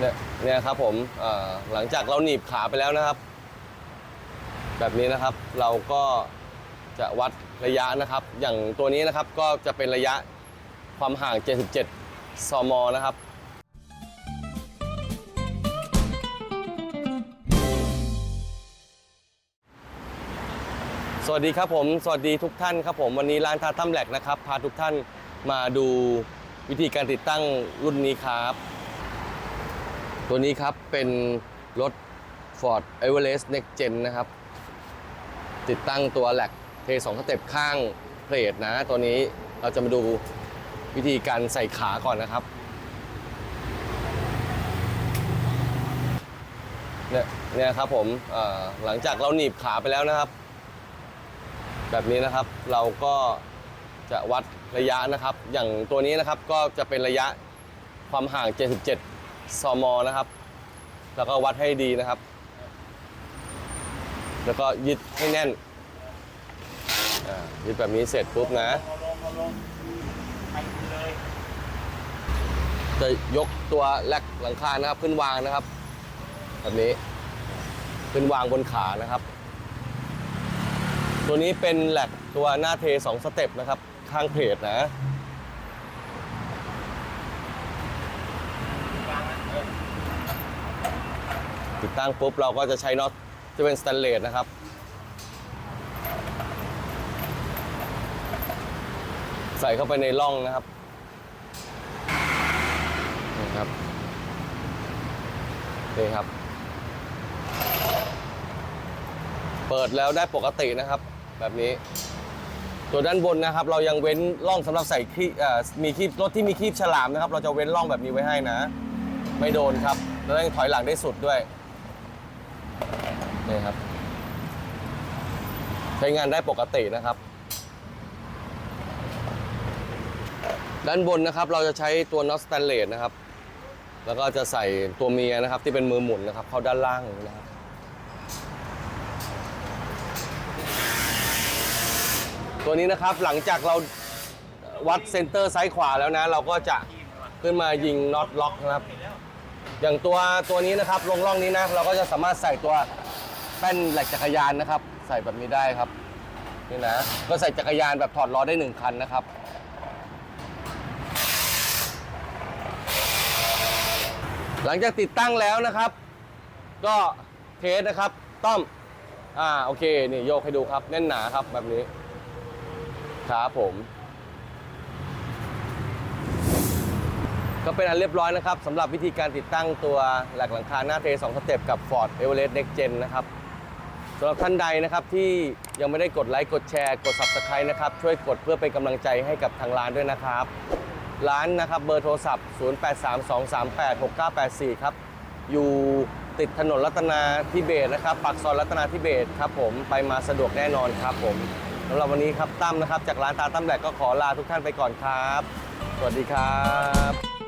เนี่ยเนี่ยครับผมหลังจากเราหนีบขาไปแล้วนะครับ แบบนี้นะครับเราก็จะวัดระยะนะครับ อย่างตัวนี้นะครับก็จะเป็นระยะความห่าง 77 ซมนะครับสวัสดีครับผมสวัสดีทุกท่านครับผมวันนี้ร้านทาตั้มแหลกนะครับ พาทุกท่านมาดูวิธีการติดตั้งรุ่นนี้ครับ ตัวนี้ครับเป็นรถ Ford Everest Next Gen นะครับ ติดตั้งตัวแหลกเทสองสเต็ปข้างเพลทนะ ตัวนี้เราจะมาดูวิธีการใส่ขาก่อนนะครับเนี่ยเนี่ยครับผมหลังจากเราหนีบขาไปแล้วนะครับ แบบนี้นะครับเราก็จะวัดระยะนะครับ อย่างตัวนี้นะครับก็จะเป็นระยะความห่าง 77 ซมอนะครับ แล้วก็วัดให้ดีนะครับ แล้วก็ยึดให้แน่นยึดแบบนี้เสร็จปุ๊บนะจะยกตัวแลกหลังคานะครับขึ้นวางนะครับ แบบนี้ขึ้นวางบนขานะครับ ตัวนี้เป็นแหลกตัวหน้าเทสองสเต็ปนะครับ ข้างเพจนะ วางนะเออ ติดตั้งปุ๊บเราก็จะใช้น็อตจะเป็นสแตนเลสนะครับ ใส่เข้าไปในร่องนะครับนี่ครับนี่ครับ เปิดแล้วได้ปกตินะครับ แบบนี้ ตัวด้านบนนะครับ เรายังเว้นร่องสำหรับใส่คีบเอ่อมีคีบรถที่มีคีบฉลามนะครับ เราจะเว้นร่องแบบนี้ไว้ให้นะ ไม่โดนครับ แล้วยังถอยหลังได้สุดด้วยนี่ครับ ใช้งานได้ปกตินะครับ ด้านบนนะครับเราจะใช้ตัวน็อตสแตนเลสนะครับ แล้วก็จะใส่ตัวเมียนะครับ ที่เป็นมือหมุนนะครับ เข้าด้านล่างอย่างนี้นะครับตัวนี้นะครับหลังจากเราวัดเซนเตอร์ซ้ายขวาแล้วนะ เราก็จะขึ้นมายิงน็อตล็อกนะครับ อย่างตัวตัวนี้นะครับลงร่องนี้นะ เราก็จะสามารถใส่ตัวแป้นเหลกจักรยานนะครับ ใส่แบบนี้ได้ครับนี่นะก็ใส่จักรยานแบบถอดล้อได้หนึ่งคันนะครับ หลังจากติดตั้งแล้วนะครับ ก็เทสนะครับต้อมอ่าโอเคนี่โยกให้ดูครับแน่นหนาครับแบบนี้ครับผม ก็เป็นอันเรียบร้อยนะครับสำหรับวิธีการติดตั้งตัวหลักหลังคาหน้าเท2สเต็ปกับ Ford Everest Next Gen นะครับสำหรับท่านใดนะครับที่ยังไม่ได้กดไลค์กดแชร์กด Subscribe นะครับช่วยกดเพื่อเป็นกำลังใจให้กับทางร้านด้วยนะครับ ร้านนะครับเบอร์โทรศัพท์ 0832386984 ครับ อยู่ติดถนนรัตนาธิเบศนะครับปากซอยรัตนาธิเบศครับผมไปมาสะดวกแน่นอนครับผมสำหรับวันนี้ครับตั้มนะครับ จากร้านตาตั้มแหลกก็ขอลาทุกท่านไปก่อนครับ สวัสดีครับ